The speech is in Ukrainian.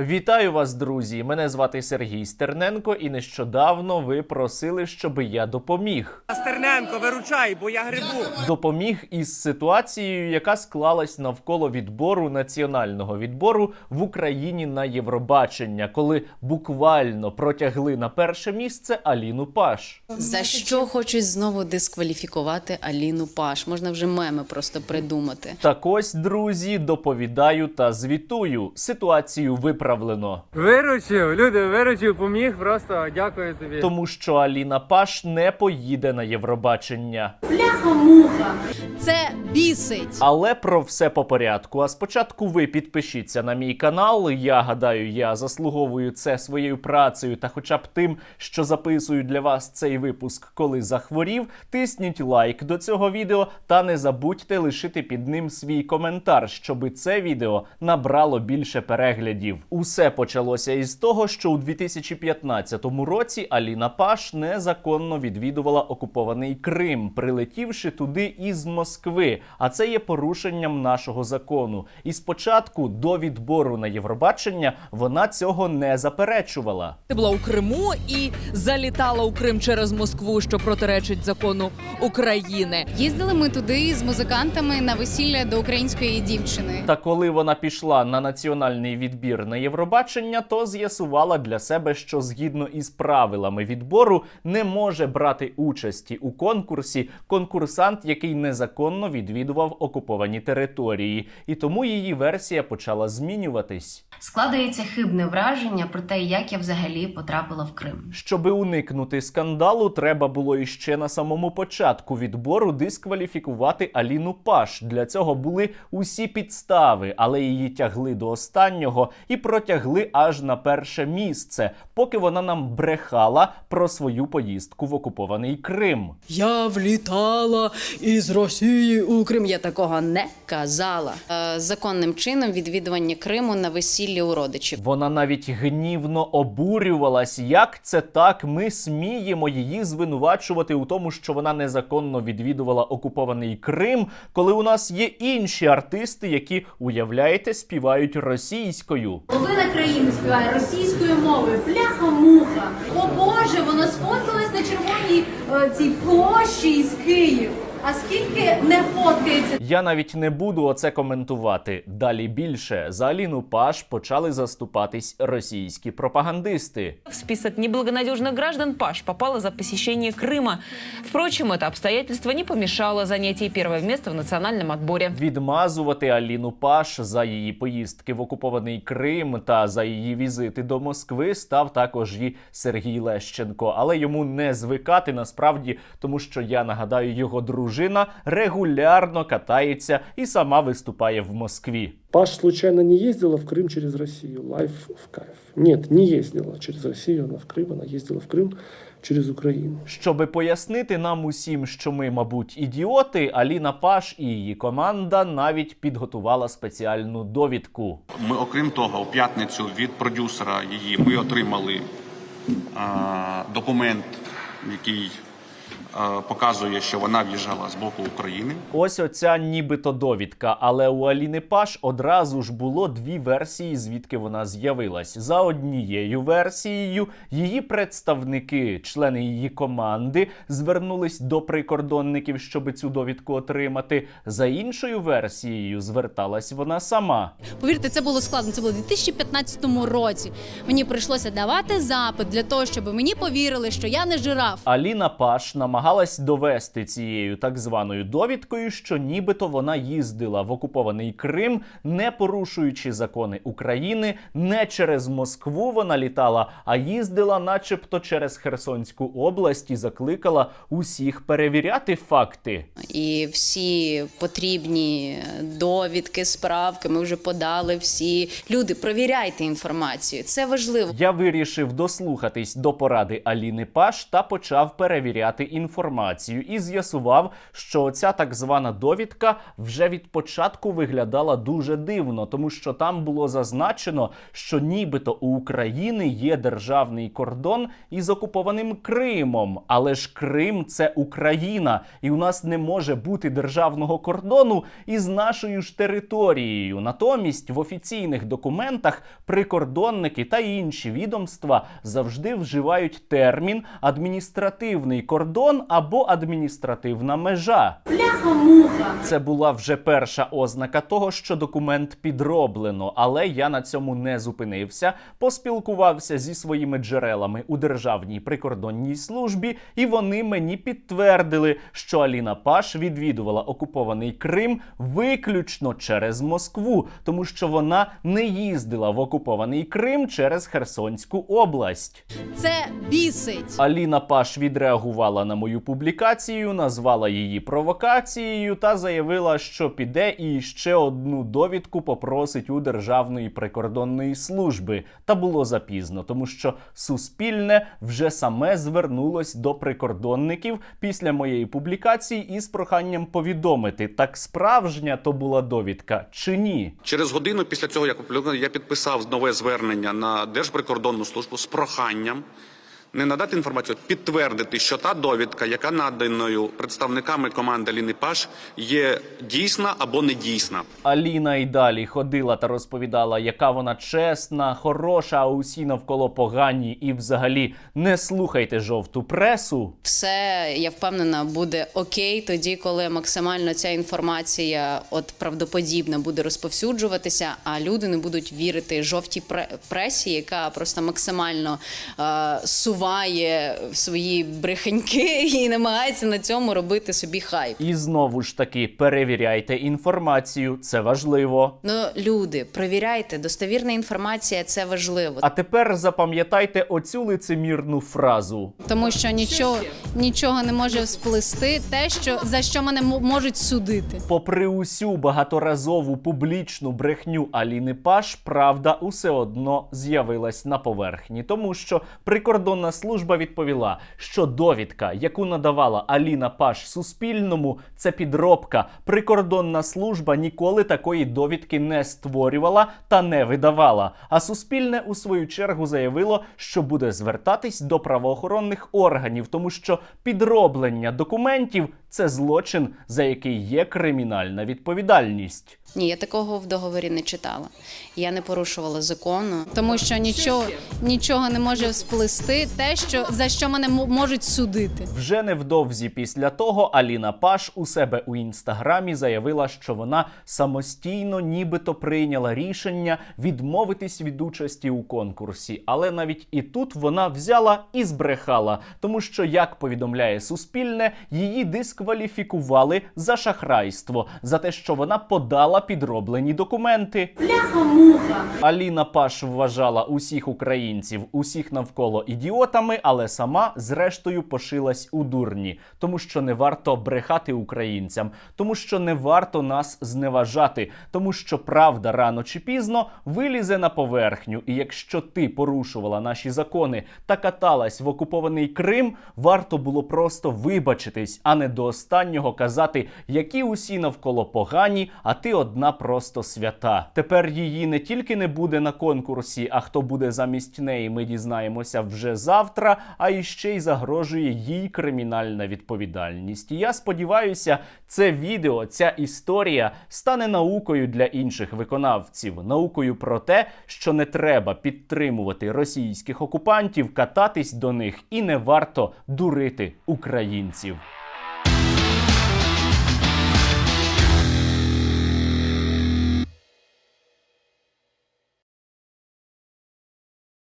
Вітаю вас, друзі! Мене звати Сергій Стерненко, і нещодавно ви просили, щоб я допоміг. Стерненко, виручай, бо я грибу. Допоміг із ситуацією, яка склалась навколо відбору національного відбору в Україні на Євробачення, коли буквально протягли на перше місце Аліну Паш. За що хочуть знову дискваліфікувати Аліну Паш? Можна вже меми просто придумати. Так ось, друзі, доповідаю та звітую. Ситуацію виправлено. Виручив, люди, виручив, поміг. Просто дякую тобі. Тому що Аліна Паш не поїде на Євробачення. Це бісить. Але про все по порядку. А спочатку ви підпишіться на мій канал. Я гадаю, я заслуговую це своєю працею та хоча б тим, що записую для вас цей випуск, коли захворів. Тисніть лайк до цього відео та не забудьте лишити під ним свій коментар, щоби це відео набрало більше переглядів. Усе почалося із того, що у 2015 році Аліна Паш незаконно відвідувала окупований Крим, прилетівши туди із Москви. А це є порушенням нашого закону. І спочатку до відбору на Євробачення вона цього не заперечувала. Ти була у Криму і залітала у Крим через Москву, що протиречить закону України. Їздили ми туди з музикантами на весілля до української дівчини. Та коли вона пішла на національний відбір на Євробачення, то з'ясувала для себе, що згідно із правилами відбору не може брати участі у конкурсі конкурсант, який незаконно відвідував окуповані території, і тому її версія почала змінюватись. Складається хибне враження про те, як я взагалі потрапила в Крим. Щоби уникнути скандалу, треба було іще на самому початку відбору дискваліфікувати Аліну Паш. Для цього були усі підстави, але її тягли до останнього і протягли аж на перше місце, поки вона нам брехала про свою поїздку в окупований Крим. Я влітала із Росії у Крим. Я такого не казала. Е, законним чином відвідування Криму на весіллі у родичів. Вона навіть гнівно обурювалась, як це так. Ми сміємо її звинувачувати у тому, що вона незаконно відвідувала окупований Крим, коли у нас є інші артисти, які уявляєте, співають російською. Половина країни співає російською мовою. пляха-муха. О Боже, воно сфоткалось на червоній е, цій площі із Київ. А скільки не фоткається Я навіть не буду оце коментувати. Далі більше за Аліну Паш почали заступатись російські пропагандисти. В список неблагонадежных граждан Паш попала за посещение Крыма. Впрочем, это обстоятельство не помешало занять ей первое место в национальном отборе. Відмазувати Аліну Паш за її поїздки в окупований Крим та за її візити до Москви став також і Сергій Лещенко. Але йому не звикати насправді, тому що я нагадаю, його дружина регулярно катається і сама виступає в Москві. Паш случайно не ездила в Крым через Россию, лайф в кайф. Нет, не ездила через Россию, она в Крым, она ездила в Крым через Украину. Щоби пояснити нам усім, що ми, мабуть, ідіоти, Аліна Паш і її команда навіть підготувала спеціальну довідку. Ми, окрім того, у п'ятницю від продюсера її ми отримали а, документ, який а, показує, що вона в'їжджала з боку України. Ось оця нібито довідка. Але у Аліни Паш одразу ж було дві версії, звідки вона з'явилась. За однією версією, її представники, члени її команди, звернулись до прикордонників, щоб цю довідку отримати. За іншою версією, зверталась вона сама. Повірте, це було складно. Це було у 2015 році. Мені прийшлося давати запит для того, щоб мені повірили, що я не жираф. Аліна Паш намагалась довести цією так званою довідкою, що нібито вона їздила в окупований Крим, не порушуючи закони України, не через Москву вона літала, а їздила, начебто, через Херсонську область і закликала усіх перевіряти факти. І всі потрібні довідки, справки. Ми вже подали всі. Люди, провіряйте інформацію. Це важливо. Я вирішив дослухатись до поради Аліни Паш та почав перевіряти інформацію. Інформацію і з'ясував, що ця так звана довідка вже від початку виглядала дуже дивно, тому що там було зазначено, що нібито у України є державний кордон із окупованим Кримом. Але ж Крим це Україна, і у нас не може бути державного кордону із нашою ж територією. Натомість в офіційних документах прикордонники та інші відомства завжди вживають термін адміністративний кордон або адміністративна межа. Бляха-муха. Це була вже перша ознака того, що документ підроблено, але я на цьому не зупинився. Поспілкувався зі своїми джерелами у державній прикордонній службі, і вони мені підтвердили, що Аліна Паш відвідувала окупований Крим виключно через Москву, тому що вона не їздила в окупований Крим через Херсонську область. Це бісить. Аліна Паш відреагувала на мою публікацію, назвала її провокацією та заявила, що піде і ще одну довідку попросить у Державної прикордонної служби. Та було запізно, тому що Суспільне вже саме звернулось до прикордонників після моєї публікації із проханням повідомити, так справжня то була довідка чи ні. Через годину після цього, як я підписав нове звернення на Держприкордонну службу з проханням не надати інформацію, підтвердити, що та довідка, яка наданою представниками команди Ліни Паш, є дійсна або не дійсна. Аліна й далі ходила та розповідала, яка вона чесна, хороша, а усі навколо погані, і взагалі не слухайте жовту пресу. Все, я впевнена, буде окей тоді, коли максимально ця інформація от правдоподібна буде розповсюджуватися, а люди не будуть вірити жовтій пре- пресі, яка просто максимально е, суває в свої брехеньки і намагається на цьому робити собі хайп. І знову ж таки перевіряйте інформацію, це важливо. Ну, люди, провіряйте, достовірна інформація це важливо. А тепер запам'ятайте оцю лицемірну фразу. Тому що нічого, нічого не може сплести те, що за що мене можуть судити. Попри усю багаторазову публічну брехню Аліни Паш, правда усе одно з'явилась на поверхні, тому що прикордонна служба відповіла, що довідка, яку надавала Аліна Паш Суспільному, це підробка. Прикордонна служба ніколи такої довідки не створювала та не видавала. А Суспільне у свою чергу заявило, що буде звертатись до правоохоронних органів, тому що підроблення документів це злочин, за який є кримінальна відповідальність. Ні, я такого в договорі не читала. Я не порушувала закону. Тому що нічого, нічого не може сплести те, що за що мене можуть судити. Вже невдовзі після того Аліна Паш у себе у інстаграмі заявила, що вона самостійно нібито прийняла рішення відмовитись від участі у конкурсі. Але навіть і тут вона взяла і збрехала, тому що, як повідомляє Суспільне, її дискваліфікували за шахрайство, за те, що вона подала підроблені документи. Бляха-муха. Аліна Паш вважала усіх українців, усіх навколо ідіотами, але сама зрештою пошилась у дурні, тому що не варто брехати українцям, тому що не варто нас зневажати, тому що правда рано чи пізно вилізе на поверхню. І якщо ти порушувала наші закони та каталась в окупований Крим, варто було просто вибачитись, а не до останнього казати, які усі навколо погані, а ти одна просто свята. Тепер її не тільки не буде на конкурсі, а хто буде замість неї, ми дізнаємося вже завтра, а іще й загрожує їй кримінальна відповідальність. Я сподіваюся, це відео, ця історія стане наукою для інших виконавців, наукою про те, що не треба підтримувати російських окупантів, кататись до них і не варто дурити українців.